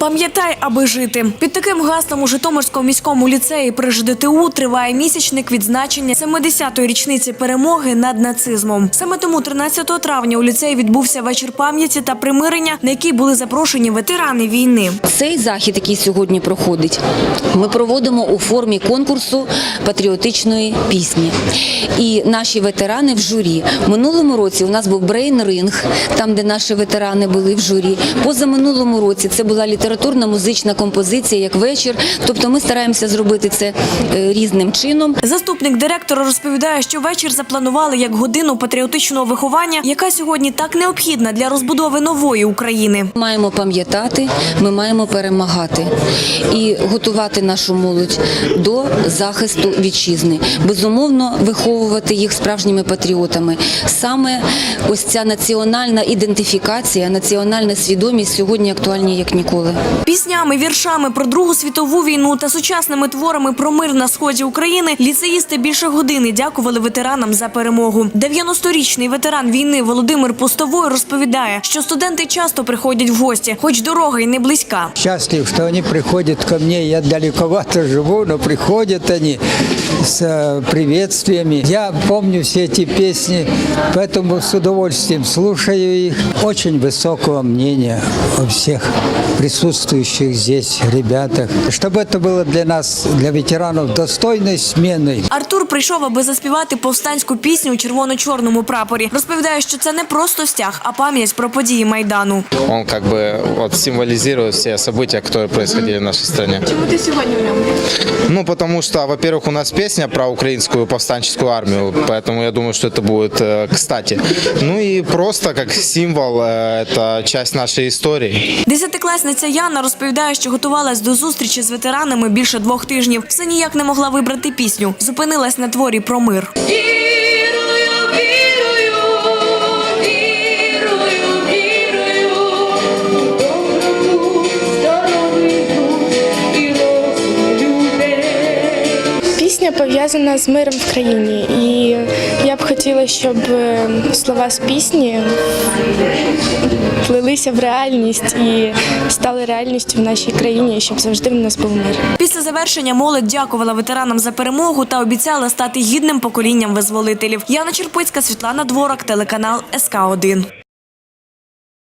Пам'ятай, аби жити. Під таким гаслом у Житомирському міському ліцеї при ЖДТУ триває місячник відзначення 70-ї річниці перемоги над нацизмом. Саме тому 13 травня у ліцеї відбувся вечір пам'яті та примирення, на який були запрошені ветерани війни. Цей захід, який сьогодні проходить, ми проводимо у формі конкурсу патріотичної пісні. І наші ветерани в журі. Минулому році у нас був брейн-ринг, там, де наші ветерани були в журі. Позаминулому році це була літературна музична композиція як вечір. Тобто ми стараємося зробити це е, різним чином. Заступник директора розповідає, що вечір запланували як годину патріотичного виховання, яка сьогодні так необхідна для розбудови нової України. Ми маємо пам'ятати, ми маємо перемагати і готувати нашу молодь до захисту вітчизни. Безумовно, виховувати їх справжніми патріотами. Саме ось ця національна ідентифікація, національна свідомість сьогодні актуальні як ніколи. Піснями, віршами про Другу світову війну та сучасними творами про мир на сході України ліцеїсти більше години дякували ветеранам за перемогу. 90-річний ветеран війни Володимир Пустовой розповідає, що студенти часто приходять в гості, хоч дорога й не близька. счастлив, что они приходят ко мне. Я далековато живу, но приходят они с э, приветствиями. Я помню все эти песни, поэтому с удовольствием слушаю их. Очень высокого мнения о всех присутствующих здесь ребятах. Чтобы это было для нас, для ветеранов, достойной сменой. Артур прийшов, аби заспівати повстанську пісню у червоно-чорному прапорі. Розповідає, що це не просто стяг, а пам'ять про події майдану. Он как бы вот символизирует все события, которые происходили в нашей стране. Чому ти сьогодні в ньому? Ну, потому что, во-первых, у нас песня про украинскую повстанческую армию, поэтому я думаю, что это будет э, кстати. Ну и просто как символ, э, это часть нашей истории. Десятикласниця Яна розповідає, що готувалась до зустрічі з ветеранами більше двох тижнів. Все ніяк не могла вибрати пісню. Зупинилась на творі про мир. Пов'язана з миром в країні, і хотіла, щоб е, слова з пісні плилися в реальність і стали реальністю в нашій країні, щоб завжди в нас був мир. Після завершення молодь дякувала ветеранам за перемогу та обіцяла стати гідним поколінням визволителів. Яна Черпицька, Світлана Дворак, телеканал СК 1